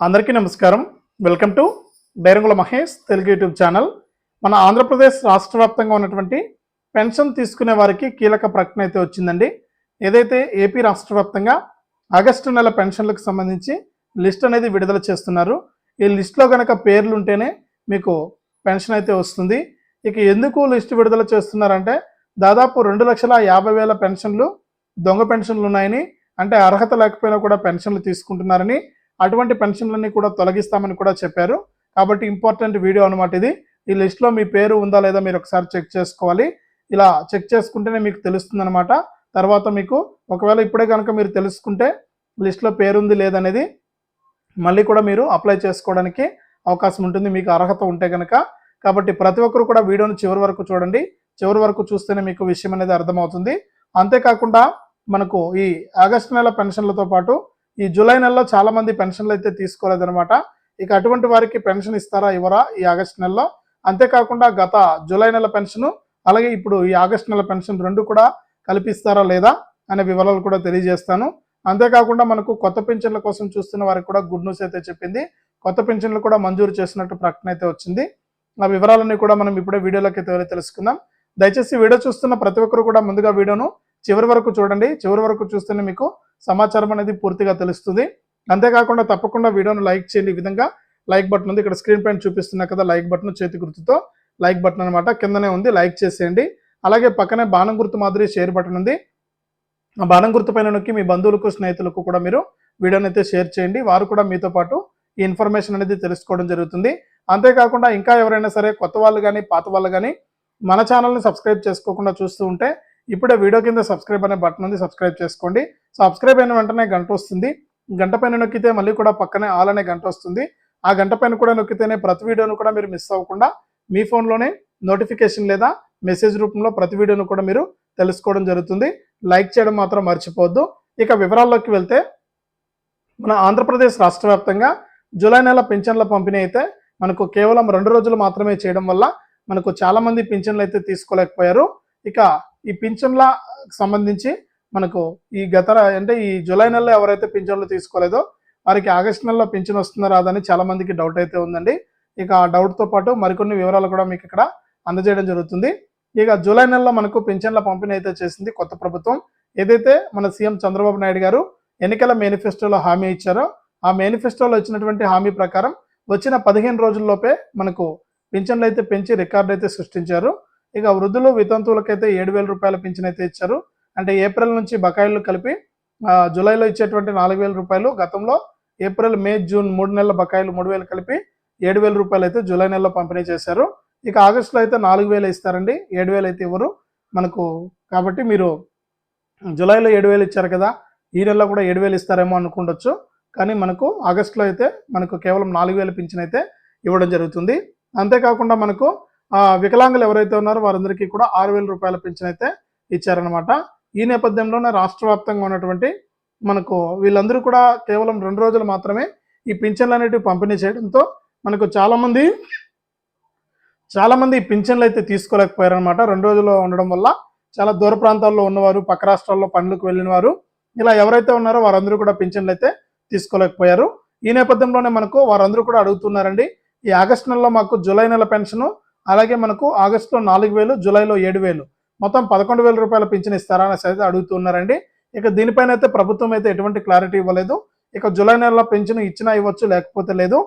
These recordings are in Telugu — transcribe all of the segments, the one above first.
అందరికీ నమస్కారం. Welcome to Bairangula Mahesh Telugu YouTube channel. మన ఆంధ్రప్రదేశ్ రాష్ట్ర వ్యాప్తంగా ఉన్నటువంటి పెన్షన్ తీసుకునే వారికి కీలక ప్రకటన అయితే వచ్చిందండి. ఏదైతే ఏపీ రాష్ట్ర వ్యాప్తంగా ఆగస్టు నెల పెన్షన్లకు సంబంధించి లిస్ట్ అనేది విడుదల చేస్తున్నారు. ఈ లిస్ట్లో కనుక పేర్లు ఉంటేనే మీకు పెన్షన్ అయితే వస్తుంది. ఇక ఎందుకు లిస్ట్ విడుదల చేస్తున్నారంటే దాదాపు రెండు లక్షల యాభై వేల పెన్షన్లు దొంగ పెన్షన్లు ఉన్నాయని అంటే అర్హత లేకపోయినా కూడా పెన్షన్లు తీసుకుంటున్నారని అటువంటి పెన్షన్లన్నీ కూడా తొలగిస్తామని కూడా చెప్పారు. కాబట్టి ఇంపార్టెంట్ వీడియో అనమాట ఇది. ఈ లిస్ట్లో మీ పేరు ఉందా లేదా మీరు ఒకసారి చెక్ చేసుకోవాలి. ఇలా చెక్ చేసుకుంటేనే మీకు తెలుస్తుంది అనమాట తర్వాత మీకు ఒకవేళ ఇప్పుడే కనుక మీరు తెలుసుకుంటే లిస్ట్లో పేరు ఉంది లేదనేది మళ్ళీ కూడా మీరు అప్లై చేసుకోవడానికి అవకాశం ఉంటుంది. మీకు అర్హత ఉంటే కనుక కాబట్టి ప్రతి ఒక్కరు కూడా వీడియోని చివరి వరకు చూడండి. చివరి వరకు చూస్తేనే మీకు విషయం అనేది అర్థమవుతుంది. అంతేకాకుండా మనకు ఈ ఆగస్టు నెల పెన్షన్లతో పాటు ఈ జూలై నెలలో చాలా మంది పెన్షన్లు అయితే తీసుకోలేదనమాట ఇక అటువంటి వారికి పెన్షన్ ఇస్తారా ఇవ్వరా ఈ ఆగస్టు నెలలో? అంతేకాకుండా గత జూలై నెల పెన్షన్ అలాగే ఇప్పుడు ఈ ఆగస్టు నెల పెన్షన్ రెండు కూడా కల్పిస్తారా లేదా అనే వివరాలు కూడా తెలియజేస్తాను. అంతేకాకుండా మనకు కొత్త పెన్షన్ల కోసం చూస్తున్న వారికి కూడా గుడ్ న్యూస్ అయితే చెప్పింది. కొత్త పెన్షన్లు కూడా మంజూరు చేసినట్టు ప్రకటన అయితే వచ్చింది. ఆ వివరాలన్నీ కూడా మనం ఇప్పుడే వీడియోలోకి తెలుసుకుందాం. దయచేసి వీడియో చూస్తున్న ప్రతి ఒక్కరు కూడా ముందుగా వీడియోను చివరి వరకు చూడండి. చివరి వరకు చూస్తేనే మీకు సమాచారం అనేది పూర్తిగా తెలుస్తుంది. అంతేకాకుండా తప్పకుండా వీడియోను లైక్ చేయండి. ఈ విధంగా లైక్ బటన్ ఉంది. ఇక్కడ స్క్రీన్ పైన చూపిస్తున్నా కదా లైక్ బటన్ చేతి గుర్తుతో లైక్ బటన్ అనమాట కిందనే ఉంది. లైక్ చేసేయండి. అలాగే పక్కనే బాణం గుర్తు మాదిరి షేర్ బటన్ ఉంది. ఆ బాణం గుర్తు పైన నొక్కి మీ బంధువులకు స్నేహితులకు కూడా మీరు వీడియోని అయితే షేర్ చేయండి. వారు కూడా మీతో పాటు ఈ ఇన్ఫర్మేషన్ అనేది తెలుసుకోవడం జరుగుతుంది. అంతేకాకుండా ఇంకా ఎవరైనా సరే కొత్త వాళ్ళు కానీ పాత వాళ్ళు కానీ మన ఛానల్ని సబ్స్క్రైబ్ చేసుకోకుండా చూస్తూ ఉంటే ఇప్పుడే వీడియో కింద సబ్స్క్రైబ్ అనే బటన్ ఉంది సబ్స్క్రైబ్ చేసుకోండి. సబ్స్క్రైబ్ అయిన వెంటనే గంట వస్తుంది. గంట పైన నొక్కితే మళ్ళీ కూడా పక్కనే ఆల్ అనే గంట వస్తుంది. ఆ గంట పైన కూడా నొక్కితేనే ప్రతి వీడియోను కూడా మీరు మిస్ అవ్వకుండా మీ ఫోన్లోనే నోటిఫికేషన్ లేదా మెసేజ్ రూపంలో ప్రతి వీడియోను కూడా మీరు తెలుసుకోవడం జరుగుతుంది. లైక్ చేయడం మాత్రం మర్చిపోవద్దు. ఇక వివరాల్లోకి వెళ్తే మన ఆంధ్రప్రదేశ్ రాష్ట్ర వ్యాప్తంగా జూలై నెల పింఛన్ల పంపిణీ అయితే మనకు కేవలం రెండు రోజులు మాత్రమే చేయడం వల్ల మనకు చాలామంది పింఛన్లు అయితే తీసుకోలేకపోయారు. ఇక ఈ పింఛన్ల సంబంధించి మనకు ఈ గత అంటే ఈ జూలై నెలలో ఎవరైతే పింఛన్లు తీసుకోలేదో వారికి ఆగస్ట్ నెలలో పింఛన్ వస్తుందా రాదని చాలా మందికి డౌట్ అయితే ఉందండి. ఇక ఆ డౌట్తో పాటు మరికొన్ని వివరాలు కూడా మీకు ఇక్కడ అందజేయడం జరుగుతుంది. ఇక జూలై నెలలో మనకు పింఛన్ల పంపిణీ అయితే చేసింది కొత్త ప్రభుత్వం. ఏదైతే మన సీఎం చంద్రబాబు నాయుడు గారు ఎన్నికల మేనిఫెస్టోలో హామీ ఇచ్చారో ఆ మేనిఫెస్టోలో ఇచ్చినటువంటి హామీ ప్రకారం వచ్చిన పదిహేను రోజుల్లోపే మనకు పింఛన్లు అయితే పెంచి రికార్డు అయితే సృష్టించారు. ఇక వృద్ధులు వితంతువులకైతే ఏడు వేల రూపాయల పింఛన్ అయితే ఇచ్చారు. అంటే ఏప్రిల్ నుంచి బకాయిలు కలిపి జూలైలో ఇచ్చేటువంటి నాలుగు వేల రూపాయలు గతంలో ఏప్రిల్ మే జూన్ మూడు నెలల బకాయిలు మూడు వేలు కలిపి ఏడు వేల రూపాయలు అయితే జూలై నెలలో పంపిణీ చేశారు. ఇక ఆగస్టులో అయితే నాలుగు వేలు ఇస్తారండి. ఏడు వేలు అయితే ఇవ్వరు మనకు. కాబట్టి మీరు జూలైలో ఏడు వేలు ఇచ్చారు కదా ఈ నెలలో కూడా ఏడు వేలు ఇస్తారేమో అనుకుండొచ్చు. కానీ మనకు ఆగస్టులో అయితే మనకు కేవలం నాలుగు వేల పింఛన్ అయితే ఇవ్వడం జరుగుతుంది. అంతేకాకుండా మనకు వికలాంగులు ఎవరైతే ఉన్నారో వారందరికీ కూడా ఆరు వేల రూపాయల పింఛన్ అయితే ఇచ్చారనమాట ఈ నేపథ్యంలోనే రాష్ట్ర వ్యాప్తంగా ఉన్నటువంటి మనకు వీళ్ళందరూ కూడా కేవలం రెండు రోజులు మాత్రమే ఈ పింఛన్లు అనేటివి పంపిణీ చేయడంతో మనకు చాలామంది చాలామంది ఈ పింఛన్లు అయితే తీసుకోలేకపోయారనమాట రెండు రోజుల్లో ఉండడం వల్ల చాలా దూర ప్రాంతాల్లో ఉన్నవారు పక్క రాష్ట్రాల్లో పనులకు వెళ్ళిన వారు ఇలా ఎవరైతే ఉన్నారో వారందరూ కూడా పింఛన్లు అయితే తీసుకోలేకపోయారు. ఈ నేపథ్యంలోనే మనకు వారందరూ కూడా అడుగుతున్నారండి ఈ ఆగస్టు నెలలో మాకు జూలై నెల పెన్షను అలాగే మనకు ఆగస్టులో నాలుగు వేలు జూలైలో ఏడు వేలు. మొత్తం పదకొండు వేల రూపాయల పింఛన్ ఇస్తారా అనేసి అయితే అడుగుతున్నారండి. ఇక దీనిపైన అయితే ప్రభుత్వం అయితే ఎటువంటి క్లారిటీ ఇవ్వలేదు. ఇక జూలై నెలలో పెన్షన్ ఇచ్చినా ఇవ్వచ్చు లేకపోతే లేదు.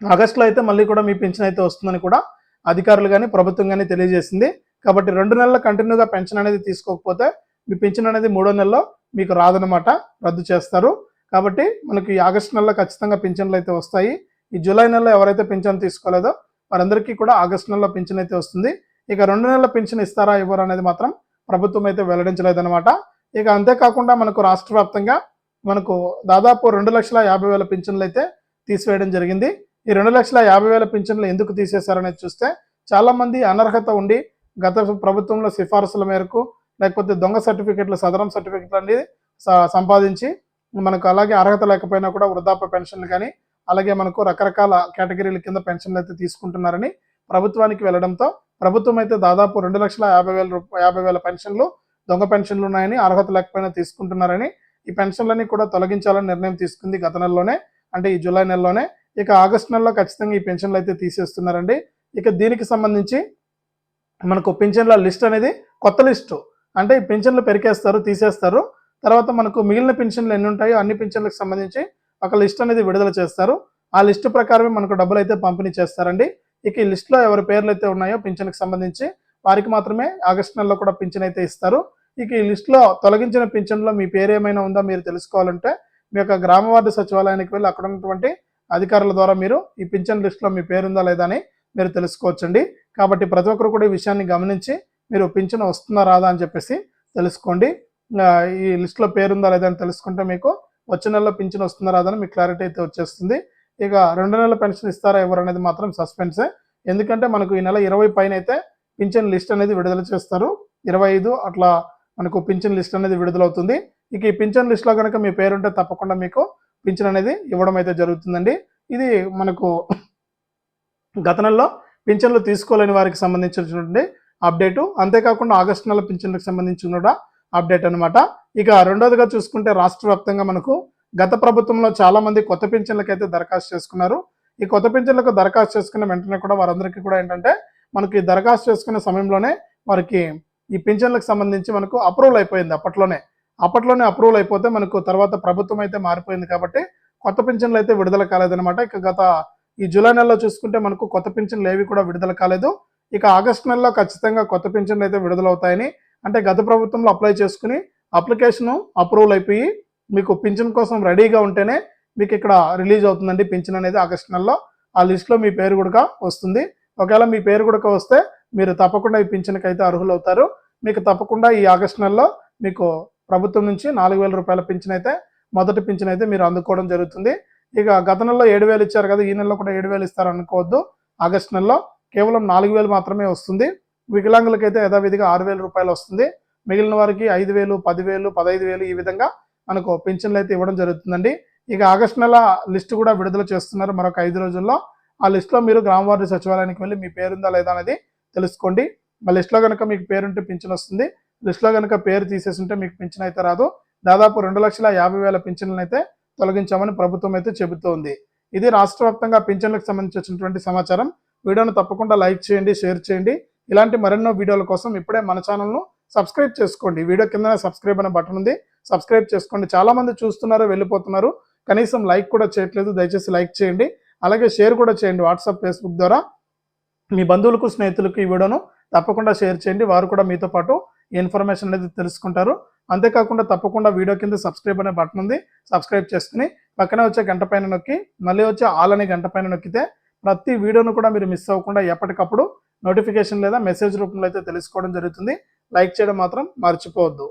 ఆగస్టులో అయితే మళ్ళీ కూడా మీ పెన్షన్ అయితే వస్తుందని కూడా అధికారులు కానీ ప్రభుత్వం కానీ తెలియజేసింది. కాబట్టి రెండు నెలల కంటిన్యూగా పెన్షన్ అనేది తీసుకోకపోతే మీ పెన్షన్ అనేది మూడో నెలలో మీకు రాదనమాట రద్దు చేస్తారు. కాబట్టి మనకి ఆగస్టు నెలలో ఖచ్చితంగా పింఛన్లు అయితే వస్తాయి. ఈ జూలై నెలలో ఎవరైతే పింఛన్ తీసుకోలేదో వారందరికీ కూడా ఆగస్టు నెలలో పింఛన్ అయితే వస్తుంది. ఇక రెండు నెలల పింఛన్ ఇస్తారా ఇవ్వరా అనేది మాత్రం ప్రభుత్వం అయితే వెల్లడించలేదన్నమాట. ఇక అంతేకాకుండా మనకు రాష్ట్ర వ్యాప్తంగా మనకు దాదాపు రెండు లక్షల యాభై వేల పింఛన్లు అయితే తీసివేయడం జరిగింది. ఈ రెండు లక్షల యాభై వేల పింఛన్లు ఎందుకు తీసేశారనేది చూస్తే చాలామంది అనర్హత ఉండి గత ప్రభుత్వంలో సిఫార్సుల మేరకు లేకపోతే దొంగ సర్టిఫికెట్లు సదరం సర్టిఫికెట్లు అనేది సంపాదించి మనకు అలాగే అర్హత లేకపోయినా కూడా వృద్ధాప్య పెన్షన్లు కానీ అలాగే మనకు రకరకాల కేటగిరీల కింద పెన్షన్లు అయితే తీసుకుంటున్నారని ప్రభుత్వానికి వెళ్ళడంతో ప్రభుత్వం అయితే దాదాపు రెండు లక్షల యాభై వేల రూపాయ యాభై వేల పెన్షన్లు దొంగ పెన్షన్లు ఉన్నాయని అర్హత లేకపోయినా తీసుకుంటున్నారని ఈ పెన్షన్లన్నీ కూడా తొలగించాలని నిర్ణయం తీసుకుంది గత నెలలోనే అంటే ఈ జూలై నెలలోనే. ఇక ఆగస్ట్ నెలలో ఖచ్చితంగా ఈ పెన్షన్లు అయితే తీసేస్తున్నారండి. ఇక దీనికి సంబంధించి మనకు పెన్షన్ల లిస్ట్ అనేది కొత్త లిస్టు. అంటే ఈ పెన్షన్లు పెరికేస్తారు తీసేస్తారు. తర్వాత మనకు మిగిలిన పెన్షన్లు ఎన్ని ఉంటాయో అన్ని పెన్షన్లకు సంబంధించి ఒక లిస్ట్ అనేది విడుదల చేస్తారు. ఆ లిస్ట్ ప్రకారమే మనకు డబ్బులు అయితే పంపిణీ చేస్తారండి. ఇక ఈ లిస్టులో ఎవరి పేర్లు అయితే ఉన్నాయో పింఛన్కి సంబంధించి వారికి మాత్రమే ఆగస్టు నెలలో కూడా పింఛన్ అయితే ఇస్తారు. ఇక ఈ లిస్టులో తొలగించిన పింఛన్లో మీ పేరు ఏమైనా ఉందా మీరు తెలుసుకోవాలంటే మీ యొక్క గ్రామ వార్డు సచివాలయానికి వెళ్ళి అక్కడ ఉన్నటువంటి అధికారుల ద్వారా మీరు ఈ పింఛన్ లిస్టులో మీ పేరు ఉందా లేదా అని మీరు తెలుసుకోవచ్చండి. కాబట్టి ప్రతి ఒక్కరు కూడా ఈ విషయాన్ని గమనించి మీరు పింఛన్ వస్తుందా రాదా అని చెప్పేసి తెలుసుకోండి. ఈ లిస్టులో పేరుందా లేదా అని తెలుసుకుంటే మీకు వచ్చే నెలలో పింఛన్ వస్తుందా రాదని మీకు క్లారిటీ అయితే వచ్చేస్తుంది. ఇక రెండు నెలల పెన్షన్ ఇస్తారా ఎవరు అనేది మాత్రం సస్పెన్సే ఎందుకంటే మనకు ఈ నెల ఇరవై పైన అయితే పింఛన్ లిస్ట్ అనేది విడుదల చేస్తారు. ఇరవై ఐదు అట్లా మనకు పింఛన్ లిస్ట్ అనేది విడుదలవుతుంది. ఇక ఈ పింఛన్ లిస్ట్లో కనుక మీ పేరుంటే తప్పకుండా మీకు పింఛన్ అనేది ఇవ్వడం అయితే జరుగుతుందండి. ఇది మనకు గత నెలలో పింఛన్లు తీసుకోలేని వారికి సంబంధించినటువంటి అప్డేటు. అంతేకాకుండా ఆగస్టు నెల పింఛన్లకు సంబంధించి కూడా అప్డేట్ అనమాట ఇక రెండోదిగా చూసుకుంటే రాష్ట్ర వ్యాప్తంగా మనకు గత ప్రభుత్వంలో చాలా మంది కొత్త పింఛన్లకు అయితే దరఖాస్తు చేసుకున్నారు. ఈ కొత్త పింఛన్లకు దరఖాస్తు చేసుకున్న వెంటనే కూడా వారందరికీ కూడా ఏంటంటే మనకి దరఖాస్తు చేసుకునే సమయంలోనే వారికి ఈ పింఛన్లకు సంబంధించి మనకు అప్రూవల్ అయిపోయింది అప్పట్లోనే. అప్పట్లోనే అప్రూవల్ అయిపోతే మనకు తర్వాత ప్రభుత్వం అయితే మారిపోయింది కాబట్టి కొత్త పింఛన్లు అయితే విడుదల కాలేదనమాట ఇక గత ఈ జూలై నెలలో చూసుకుంటే మనకు కొత్త పింఛన్లు ఏవి కూడా విడుదల కాలేదు. ఇక ఆగస్టు నెలలో ఖచ్చితంగా కొత్త పింఛన్లు అయితే విడుదలవుతాయని అంటే గత ప్రభుత్వంలో అప్లై చేసుకుని అప్లికేషన్ అప్రూవల్ అయిపోయి మీకు పింఛన్ కోసం రెడీగా ఉంటేనే మీకు ఇక్కడ రిలీజ్ అవుతుందండి పింఛన్ అనేది ఆగస్టు నెలలో. ఆ లిస్ట్లో మీ పేరు కూడా వస్తుంది. ఒకవేళ మీ పేరు కూడా వస్తే మీరు తప్పకుండా ఈ పింఛన్కి అయితే అర్హులు అవుతారు మీకు తప్పకుండా ఈ ఆగస్టు నెలలో మీకు ప్రభుత్వం నుంచి నాలుగు వేల రూపాయల పింఛన్ అయితే మొదటి పింఛన్ అయితే మీరు అందుకోవడం జరుగుతుంది. ఇక గత నెలలో ఏడు వేలు ఇచ్చారు కదా ఈ నెలలో కూడా ఏడు వేలు ఇస్తారు అనుకోవద్దు ఆగస్టు నెలలో కేవలం నాలుగు వేలు మాత్రమే వస్తుంది. వికలాంగులకైతే యథావిధిగా ఆరు వేల రూపాయలు వస్తుంది. మిగిలిన వారికి ఐదు వేలు పదివేలు పదహైదు వేలు ఈ విధంగా మనకు పెన్షన్లు అయితే ఇవ్వడం జరుగుతుందండి. ఇక ఆగస్టు నెల లిస్టు కూడా విడుదల చేస్తున్నారు మరొక ఐదు రోజుల్లో. ఆ లిస్టులో మీరు గ్రామ వార్డు సచివాలయానికి వెళ్ళి మీ పేరుందా లేదా అనేది తెలుసుకోండి. ఆ లిస్టులో కనుక మీకు పేరుంటే పింఛన్ వస్తుంది. లిస్టులో కనుక పేరు తీసేసుంటే మీకు పింఛన్ అయితే రాదు. దాదాపు రెండు లక్షల యాభై వేల పింఛన్లను అయితే తొలగించామని ప్రభుత్వం అయితే చెబుతోంది. ఇది రాష్ట్ర వ్యాప్తంగా పింఛన్లకు సంబంధించి వచ్చినటువంటి సమాచారం. వీడియోను తప్పకుండా లైక్ చేయండి షేర్ చేయండి. ఇలాంటి మరెన్నో వీడియోల కోసం ఇప్పుడే మన ఛానల్ను సబ్స్క్రైబ్ చేసుకోండి. వీడియో కింద సబ్స్క్రైబ్ అనే బటన్ ఉంది. సబ్స్క్రైబ్ చేసుకోండి. చాలామంది చూస్తున్నారు వెళ్ళిపోతున్నారు. కనీసం లైక్ కూడా చేయట్లేదు. దయచేసి లైక్ చేయండి. అలాగే షేర్ కూడా చేయండి వాట్సాప్ ఫేస్బుక్ ద్వారా. మీ బంధువులకు స్నేహితులకు ఈ వీడియోను తప్పకుండా షేర్ చేయండి. వారు కూడా మీతో పాటు ఇన్ఫర్మేషన్ అనేది తెలుసుకుంటారు. అంతేకాకుండా తప్పకుండా వీడియో కింద సబ్స్క్రైబ్ అనే బటన్ ఉంది. సబ్స్క్రైబ్ చేసుకుని పక్కనే వచ్చే గంట పైన నొక్కి మళ్ళీ వచ్చే ఆల్ అనే గంట పైన నొక్కితే ప్రతి వీడియోను కూడా మీరు మిస్ అవ్వకుండా ఎప్పటికప్పుడు నోటిఫికేషన్ లేదా మెసేజ్ రూపంలో అయితే తెలుసుకోవడం జరుగుతుంది. లైక్ చేయడం మాత్రం మర్చిపోవద్దు.